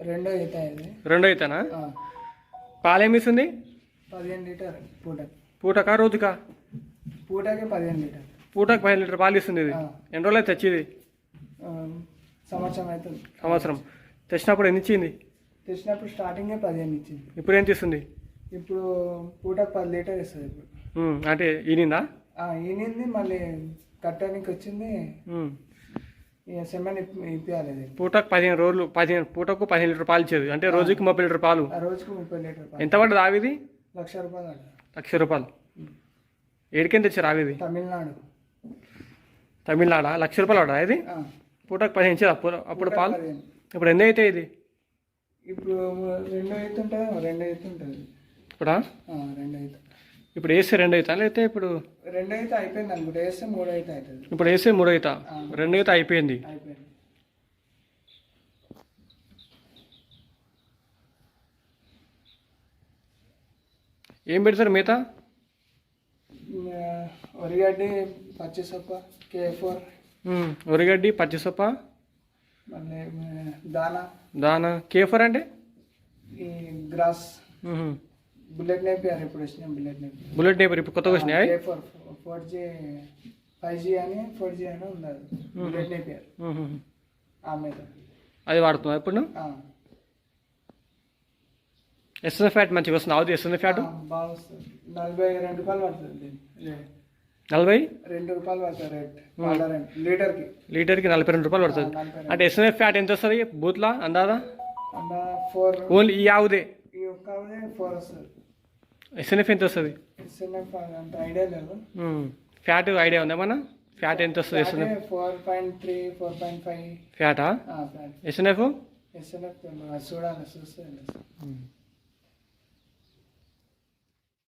రెండో ఈత ఇది రెండో అయితేనా ఆ, పాలేమిస్తుంది పదిహేను లీటర్ పూట పూటకా రోజుకా? పూటకి పదిహేను లీటర్. పూటకు పదిహేను లీటర్ పాలు ఇస్తుంది ఇది. ఆ. ఎన్ని రోజులు అయితే తెచ్చింది? ఆ, సంవత్సరం అవుతుంది సంవత్సరం. తెచ్చినప్పుడు ఎన్ని ఇచ్చింది? తెచ్చినప్పుడు స్టార్టింగే పదిహేను ఇచ్చింది. ఇప్పుడు ఎంత ఇస్తుంది ఇప్పుడు పూటకు పది లీటర్ ఇస్తుంది ఇప్పుడు. ఉమ్, అంటే ఈనిందా? ఆ, ఈనింది మళ్ళీ కట్టడానికి వచ్చింది. ఉమ్. సెమెన్ ఇప్పించాలి పూటకు పదిహేను రోజులు పదిహేను పూటకు పదిహేను లీటర్ పాలు ఇచ్చేది. అంటే రోజుకి ముప్పై లీటర్ పాలు. రోజుకు ముప్పై లీటర్. ఎంత పడ్డది ఆవిది లక్ష రూపాయలు. లక్ష రూపాయలు. ఏడికెంత తెచ్చారు ఆవిది తమిళనాడు. తమిళనాడా? లక్ష రూపాయలు పడ్డా ఇది? పూటకు పదిహేను ఇచ్చేది అప్పుడు అప్పుడు పాలు. ఇప్పుడు ఎన్ని అయితే ఇది? ఇప్పుడు రెండో అయితే ఉంటుంది రెండో అయితే ఉంటుంది ఇప్పుడా రెండో అయితే ఇప్పుడు వేస్తే రెండు అవుతా లేకపోతే ఇప్పుడు రెండో అయితే అయిపోయింది అనుకుంటా. వేస్తే మూడో అయితే అవుతుంది ఇప్పుడు వేస్తే మూడు అవుతా రెండు అయితే అయిపోయింది. అయిపోయింది. ఏం పెడతారు మిగతా? ఇంకా వరిగడ్డి పచ్చిసొప్ప కే ఫోర్ ఉమ్, ఉరిగడ్డి పచ్చిసొప్ప? మళ్ళీ దానా. దానా. కేఫర్ అంటే? ఈ గ్రాస్. బుల్లెట్ నేపియారు ఇప్పుడు వచ్చిన బుల్లెట్ నేపి. బుల్లెట్ నేపర్ ఇప్పుడు కొత్తగా వచ్చినాయి? Four four G five G అని ఫోర్ జీ అని ఉన్నది. బుల్లెట్ నేపియారు ఉహుం. ఆ మీద. అది వాడుతున్నావు ఇప్పుడు? ఆ, ఎస్ఎన్ ఫ్యాట్ మంచిగా వస్తుంది. అవుతుంది ఎస్ఎన్ ఫ్యాట్? బాగా వస్తుంది. నలభై రెండు రూపాయలు పడుతుంది నలభై? రెండు రూపాయలు పడుతుంది రేట్. లీటర్కి. లీటర్కి నలభై రెండు రూపాయలు పడుతుంది. అంటే ఎస్ఎన్ ఫ్యాట్ ఎంత వస్తుంది? బూత్లా అందాదా? ఫోర్ ఓన్లీ ఈ ఆవుదే? ఈ ఒక్క ఫోర్ వస్తుంది. ఎస్ఎన్ఎఫ్ ఎంత వస్తుంది? ఎస్ఎన్ఎఫ్ అంత ఐడియా లేదు. ఫ్యాట్ ఐడియా ఉందా మన? ఫ్యాట్ ఎంత వస్తుంది SNF four point three four point five ఫ్యాటా? SNF SNF చూడాలి చూస్తే.